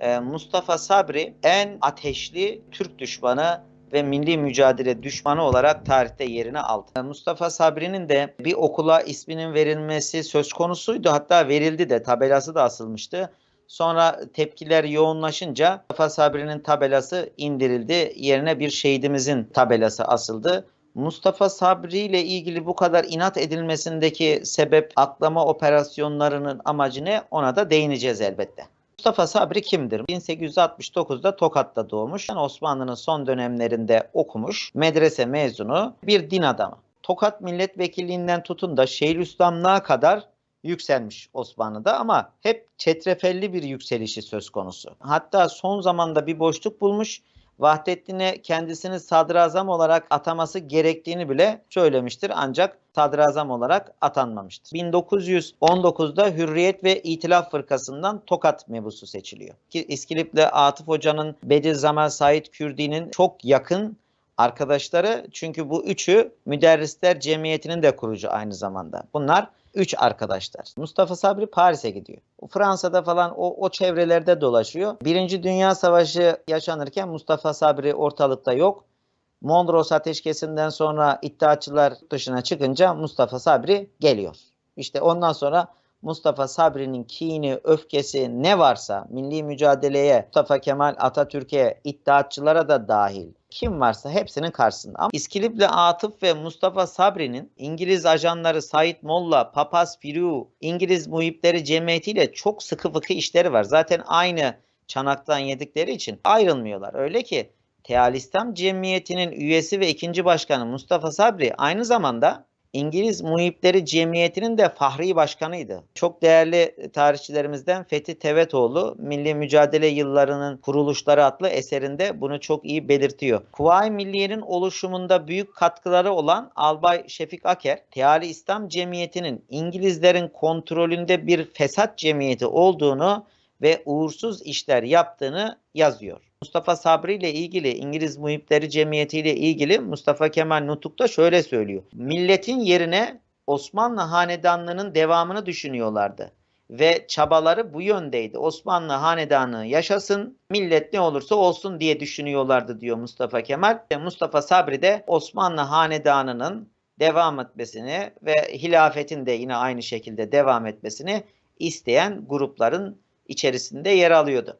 Ee, Mustafa Sabri en ateşli Türk düşmanı ve milli mücadele düşmanı olarak tarihte yerini aldı. Ee, Mustafa Sabri'nin de bir okula isminin verilmesi söz konusuydu. Hatta verildi de tabelası da asılmıştı. Sonra tepkiler yoğunlaşınca Mustafa Sabri'nin tabelası indirildi. Yerine bir şehidimizin tabelası asıldı. Mustafa Sabri ile ilgili bu kadar inat edilmesindeki sebep aklama operasyonlarının amacı ne? Ona da değineceğiz elbette. Mustafa Sabri kimdir? 1869'da Tokat'ta doğmuş. Yani Osmanlı'nın son dönemlerinde okumuş. Medrese mezunu bir din adamı. Tokat milletvekilliğinden tutun da Şeyhülislamlığa kadar yükselmiş Osmanlı'da ama hep çetrefelli bir yükselişi söz konusu. Hatta son zamanda bir boşluk bulmuş. Vahdettin'e kendisini sadrazam olarak ataması gerektiğini bile söylemiştir ancak sadrazam olarak atanmamıştır. 1919'da Hürriyet ve İtilaf Fırkası'ndan Tokat mebusu seçiliyor. Ki İskilip'le Atıf Hoca'nın Bediüzzaman Said Kürdi'nin çok yakın arkadaşları çünkü bu üçü Müderrisler Cemiyeti'nin de kurucu aynı zamanda. Bunlar üç arkadaşlar. Mustafa Sabri Paris'e gidiyor. Fransa'da falan o, o çevrelerde dolaşıyor. Birinci Dünya Savaşı yaşanırken Mustafa Sabri ortalıkta yok. Mondros ateşkesinden sonra iddiaçılar dışına çıkınca Mustafa Sabri geliyor. İşte ondan sonra Mustafa Sabri'nin kini, öfkesi ne varsa milli mücadeleye, Mustafa Kemal Atatürk'e, iddiatçılara da dahil kim varsa hepsinin karşısında. Ama İskilipli Atıf ve Mustafa Sabri'nin İngiliz ajanları Said Molla, Papaz Firu, İngiliz muhipleri cemiyetiyle çok sıkı fıkı işleri var. Zaten aynı çanaktan yedikleri için ayrılmıyorlar. Öyle ki Tealistam Cemiyeti'nin üyesi ve ikinci başkanı Mustafa Sabri aynı zamanda İngiliz Muhipleri Cemiyeti'nin de fahri başkanıydı. Çok değerli tarihçilerimizden Fethi Tevetoğlu Milli Mücadele Yıllarının Kuruluşları adlı eserinde bunu çok iyi belirtiyor. Kuvayi Milliye'nin oluşumunda büyük katkıları olan Albay Şefik Aker, Teali İslam Cemiyeti'nin İngilizlerin kontrolünde bir fesat cemiyeti olduğunu ve uğursuz işler yaptığını yazıyor. Mustafa Sabri ile ilgili İngiliz Muhipleri Cemiyeti ile ilgili Mustafa Kemal Nutuk'ta şöyle söylüyor. Milletin yerine Osmanlı hanedanlığının devamını düşünüyorlardı ve çabaları bu yöndeydi. Osmanlı hanedanlığı yaşasın, millet ne olursa olsun diye düşünüyorlardı diyor Mustafa Kemal. Mustafa Sabri de Osmanlı hanedanının devam etmesini ve hilafetin de yine aynı şekilde devam etmesini isteyen grupların içerisinde yer alıyordu.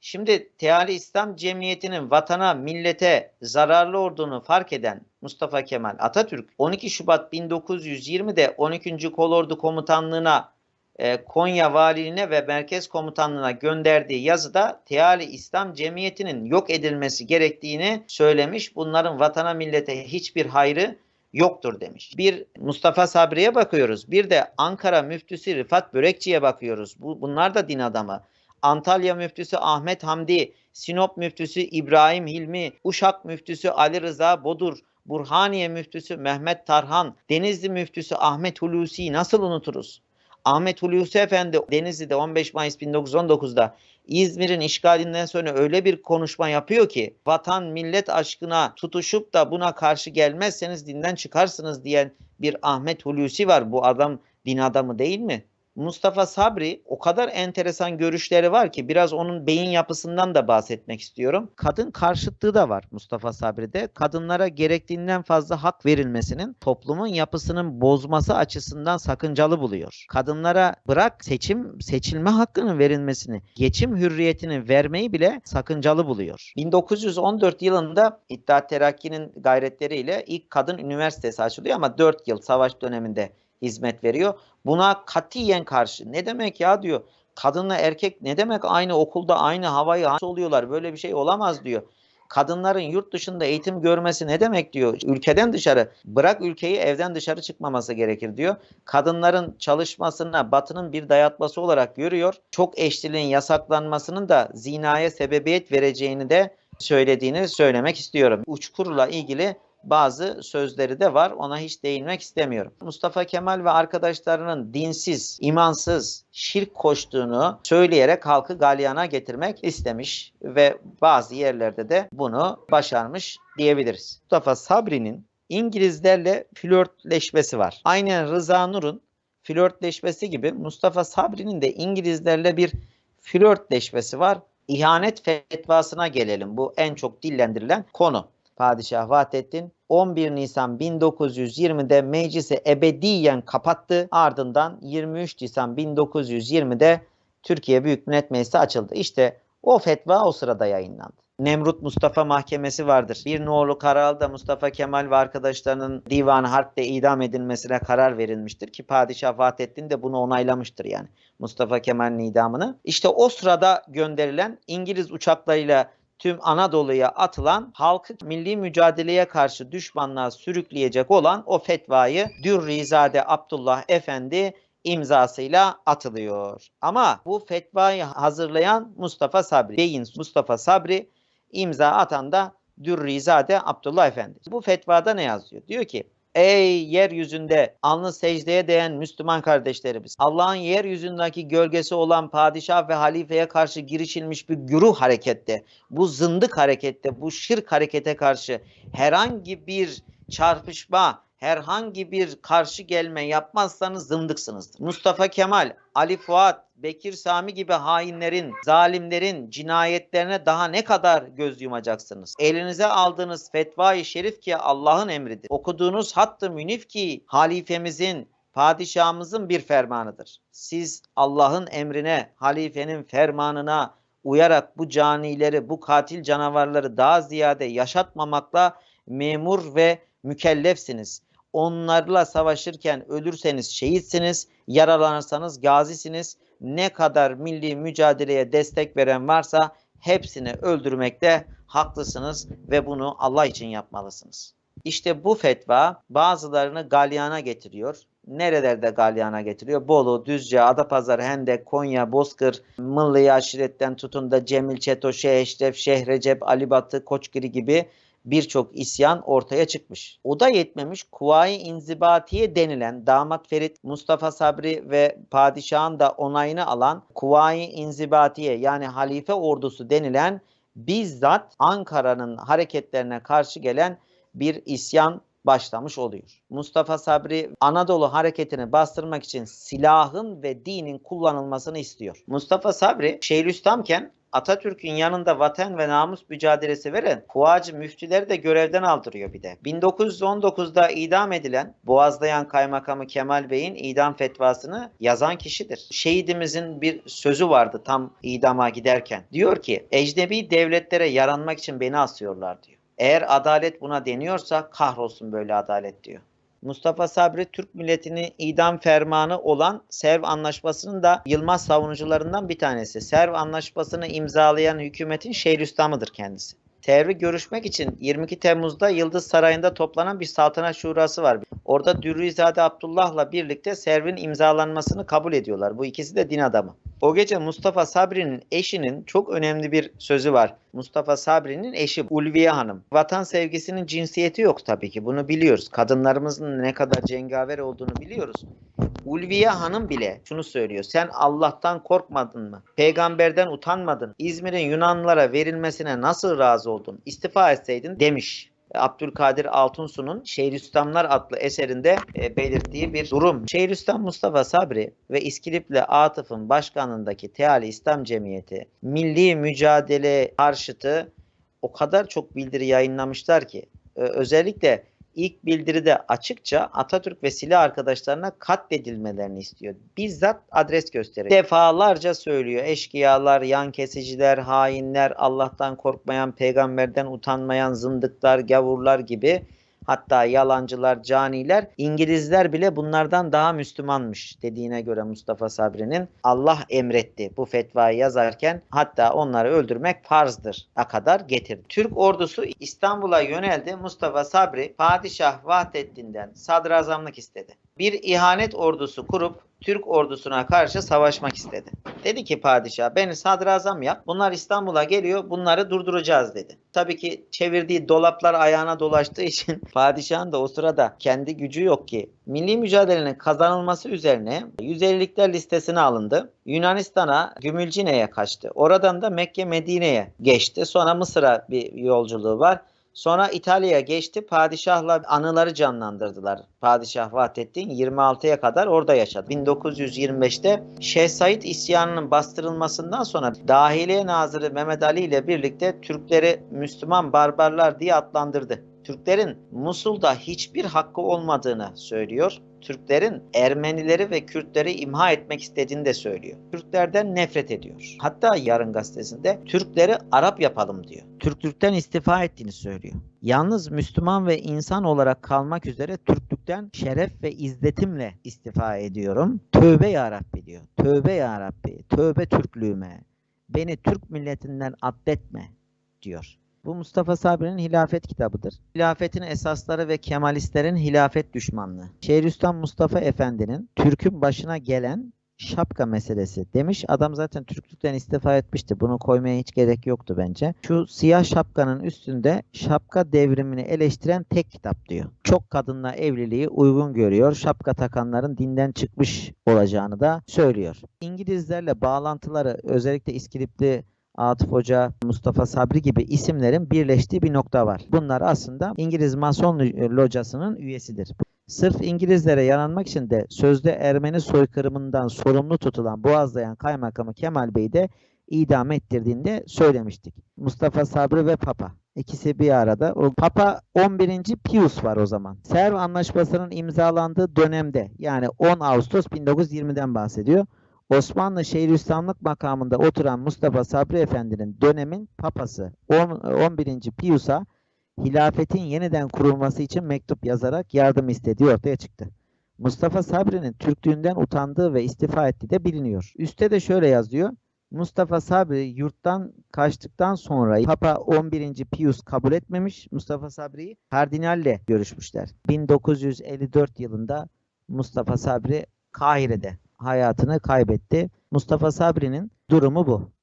Şimdi Teali İslam Cemiyeti'nin vatana, millete zararlı olduğunu fark eden Mustafa Kemal Atatürk 12 Şubat 1920'de 12. Kolordu Komutanlığı'na e, Konya Valiliğine ve Merkez Komutanlığı'na gönderdiği yazıda Teali İslam Cemiyeti'nin yok edilmesi gerektiğini söylemiş. Bunların vatana millete hiçbir hayrı yoktur demiş. Bir Mustafa Sabri'ye bakıyoruz. Bir de Ankara müftüsü Rıfat Börekçi'ye bakıyoruz. Bu, bunlar da din adamı. Antalya müftüsü Ahmet Hamdi, Sinop müftüsü İbrahim Hilmi, Uşak müftüsü Ali Rıza Bodur, Burhaniye müftüsü Mehmet Tarhan, Denizli müftüsü Ahmet Hulusi'yi nasıl unuturuz? Ahmet Hulusi Efendi Denizli'de 15 Mayıs 1919'da İzmir'in işgalinden sonra öyle bir konuşma yapıyor ki vatan millet aşkına tutuşup da buna karşı gelmezseniz dinden çıkarsınız diyen bir Ahmet Hulusi var. Bu adam din adamı değil mi? Mustafa Sabri o kadar enteresan görüşleri var ki biraz onun beyin yapısından da bahsetmek istiyorum. Kadın karşıtlığı da var Mustafa Sabri'de. Kadınlara gerektiğinden fazla hak verilmesinin toplumun yapısının bozması açısından sakıncalı buluyor. Kadınlara bırak seçim seçilme hakkının verilmesini, geçim hürriyetini vermeyi bile sakıncalı buluyor. 1914 yılında İttihat Terakki'nin gayretleriyle ilk kadın üniversitesi açılıyor ama 4 yıl savaş döneminde hizmet veriyor. Buna katiyen karşı. Ne demek ya diyor. Kadınla erkek ne demek aynı okulda aynı havayı oluyorlar. Böyle bir şey olamaz diyor. Kadınların yurt dışında eğitim görmesi ne demek diyor. Ülkeden dışarı bırak ülkeyi evden dışarı çıkmaması gerekir diyor. Kadınların çalışmasına batının bir dayatması olarak görüyor. Çok eşliliğin yasaklanmasının da zinaya sebebiyet vereceğini de söylediğini söylemek istiyorum. Uçkurla ilgili bazı sözleri de var. Ona hiç değinmek istemiyorum. Mustafa Kemal ve arkadaşlarının dinsiz, imansız, şirk koştuğunu söyleyerek halkı galyana getirmek istemiş ve bazı yerlerde de bunu başarmış diyebiliriz. Mustafa Sabri'nin İngilizlerle flörtleşmesi var. Aynen Rıza Nur'un flörtleşmesi gibi Mustafa Sabri'nin de İngilizlerle bir flörtleşmesi var. İhanet fetvasına gelelim. Bu en çok dillendirilen konu. Padişah Vahdettin 11 Nisan 1920'de meclisi ebediyen kapattı. Ardından 23 Nisan 1920'de Türkiye Büyük Millet Meclisi açıldı. İşte o fetva o sırada yayınlandı. Nemrut Mustafa Mahkemesi vardır. Bir nolu kararda Mustafa Kemal ve arkadaşlarının divanı harpte idam edilmesine karar verilmiştir ki Padişah Vahdettin de bunu onaylamıştır yani Mustafa Kemal'in idamını. İşte o sırada gönderilen İngiliz uçaklarıyla tüm Anadolu'ya atılan halkı milli mücadeleye karşı düşmanlığa sürükleyecek olan o fetvayı Dürrizade Abdullah Efendi imzasıyla atılıyor. Ama bu fetvayı hazırlayan Mustafa Sabri, Beyin Mustafa Sabri imza atan da Dürrizade Abdullah Efendi. Bu fetvada ne yazıyor? Diyor ki Ey yeryüzünde alnı secdeye değen Müslüman kardeşlerimiz. Allah'ın yeryüzündeki gölgesi olan padişah ve halifeye karşı girişilmiş bir güruh harekette, bu zındık harekette, bu şirk harekete karşı herhangi bir çarpışma, herhangi bir karşı gelme yapmazsanız zındıksınızdır. Mustafa Kemal, Ali Fuat, Bekir Sami gibi hainlerin, zalimlerin cinayetlerine daha ne kadar göz yumacaksınız? Elinize aldığınız fetva-i şerif ki Allah'ın emridir. Okuduğunuz hattı münif ki halifemizin, padişahımızın bir fermanıdır. Siz Allah'ın emrine, halifenin fermanına uyarak bu canileri, bu katil canavarları daha ziyade yaşatmamakla memur ve mükellefsiniz. Onlarla savaşırken ölürseniz şehitsiniz, yaralanırsanız gazisiniz. Ne kadar milli mücadeleye destek veren varsa hepsini öldürmekte haklısınız ve bunu Allah için yapmalısınız. İşte bu fetva bazılarını galyana getiriyor. Nerelerde galyana getiriyor? Bolu, Düzce, Adapazarı, Hendek, Konya, Bozkır, Mıllı Aşiret'ten tutun da Cemil Çeto, Şeyh Eşref, Şeyh Recep, Ali Batı, Koçgiri gibi birçok isyan ortaya çıkmış. O da yetmemiş. Kuvayi İnzibatiye denilen damat Ferit Mustafa Sabri ve padişahın da onayını alan Kuvayi İnzibatiye yani halife ordusu denilen bizzat Ankara'nın hareketlerine karşı gelen bir isyan başlamış oluyor. Mustafa Sabri Anadolu hareketini bastırmak için silahın ve dinin kullanılmasını istiyor. Mustafa Sabri Şeyhülislamken Atatürk'ün yanında vatan ve namus mücadelesi veren Fuacı müftüleri de görevden aldırıyor bir de. 1919'da idam edilen Boğazlayan Kaymakamı Kemal Bey'in idam fetvasını yazan kişidir. Şehidimizin bir sözü vardı tam idama giderken. Diyor ki ecnebi devletlere yaranmak için beni asıyorlar diyor. Eğer adalet buna deniyorsa kahrolsun böyle adalet diyor. Mustafa Sabri Türk milletinin idam fermanı olan Serv Anlaşması'nın da Yılmaz savunucularından bir tanesi. Serv Anlaşması'nı imzalayan hükümetin Şeyhülislam'ıdır kendisi. Servi görüşmek için 22 Temmuz'da Yıldız Sarayı'nda toplanan bir saltanat şurası var. Orada Dürrizade Abdullah'la birlikte Servin imzalanmasını kabul ediyorlar. Bu ikisi de din adamı. O gece Mustafa Sabri'nin eşinin çok önemli bir sözü var. Mustafa Sabri'nin eşi Ulviye Hanım. Vatan sevgisinin cinsiyeti yok tabii ki. Bunu biliyoruz. Kadınlarımızın ne kadar cengaver olduğunu biliyoruz. Ulviye Hanım bile şunu söylüyor. Sen Allah'tan korkmadın mı? Peygamberden utanmadın. İzmir'in Yunanlılara verilmesine nasıl razı oldun? İstifa etseydin demiş. Abdülkadir Altunsu'nun Şeyhülislamlar adlı eserinde e, belirttiği bir durum. Şeyhülislam Mustafa Sabri ve İskilip'le Atıf'ın başkanlığındaki Teali İslam Cemiyeti milli mücadele karşıtı o kadar çok bildiri yayınlamışlar ki e, özellikle ilk bildiride açıkça Atatürk ve silah arkadaşlarına katledilmelerini istiyor. Bizzat adres gösteriyor. Defalarca söylüyor. Eşkıyalar, yan kesiciler, hainler, Allah'tan korkmayan, peygamberden utanmayan zındıklar, gavurlar gibi hatta yalancılar, caniler, İngilizler bile bunlardan daha Müslümanmış dediğine göre Mustafa Sabri'nin Allah emretti bu fetvayı yazarken hatta onları öldürmek farzdır a kadar getirdi. Türk ordusu İstanbul'a yöneldi. Mustafa Sabri Padişah Vahdettin'den sadrazamlık istedi. Bir ihanet ordusu kurup Türk ordusuna karşı savaşmak istedi. Dedi ki padişah beni sadrazam yap. Bunlar İstanbul'a geliyor. Bunları durduracağız dedi. Tabii ki çevirdiği dolaplar ayağına dolaştığı için padişahın da o sırada kendi gücü yok ki. Milli mücadelenin kazanılması üzerine 150'likler listesine alındı. Yunanistan'a, Gümülcine'ye kaçtı. Oradan da Mekke Medine'ye geçti. Sonra Mısır'a bir yolculuğu var. Sonra İtalya'ya geçti. Padişahla anıları canlandırdılar. Padişah Vahdettin 26'ya kadar orada yaşadı. 1925'te Şeyh Said isyanının bastırılmasından sonra Dahiliye Nazırı Mehmet Ali ile birlikte Türkleri Müslüman barbarlar diye adlandırdı. Türklerin Musul'da hiçbir hakkı olmadığını söylüyor. Türklerin Ermenileri ve Kürtleri imha etmek istediğini de söylüyor. Türklerden nefret ediyor. Hatta Yarın gazetesinde Türkleri Arap yapalım diyor. Türklükten istifa ettiğini söylüyor. Yalnız Müslüman ve insan olarak kalmak üzere Türklükten şeref ve izzetimle istifa ediyorum. Tövbe ya Rabbi diyor. Tövbe ya Rabbi. Tövbe Türklüğüme. Beni Türk milletinden addetme diyor. Bu Mustafa Sabri'nin hilafet kitabıdır. Hilafetin esasları ve Kemalistlerin hilafet düşmanlığı. Şeyhülislam Mustafa Efendi'nin Türk'ün başına gelen şapka meselesi demiş. Adam zaten Türklükten istifa etmişti. Bunu koymaya hiç gerek yoktu bence. Şu siyah şapkanın üstünde şapka devrimini eleştiren tek kitap diyor. Çok kadınla evliliği uygun görüyor. Şapka takanların dinden çıkmış olacağını da söylüyor. İngilizlerle bağlantıları özellikle İskilipli Atıf Hoca, Mustafa Sabri gibi isimlerin birleştiği bir nokta var. Bunlar aslında İngiliz Mason locasının üyesidir. Sırf İngilizlere yaranmak için de sözde Ermeni soykırımından sorumlu tutulan Boğazlayan Kaymakamı Kemal Bey'i de idam ettirdiğinde söylemiştik. Mustafa Sabri ve Papa. İkisi bir arada. O Papa 11. Pius var o zaman. Serv Anlaşması'nın imzalandığı dönemde yani 10 Ağustos 1920'den bahsediyor. Osmanlı Şeyhülislamlık makamında oturan Mustafa Sabri Efendi'nin dönemin papası 10, 11. Pius'a hilafetin yeniden kurulması için mektup yazarak yardım istediği ortaya çıktı. Mustafa Sabri'nin Türklüğünden utandığı ve istifa ettiği de biliniyor. Üste de şöyle yazıyor. Mustafa Sabri yurttan kaçtıktan sonra Papa 11. Pius kabul etmemiş. Mustafa Sabri'yi kardinalle görüşmüşler. 1954 yılında Mustafa Sabri Kahire'de hayatını kaybetti. Mustafa Sabri'nin durumu bu.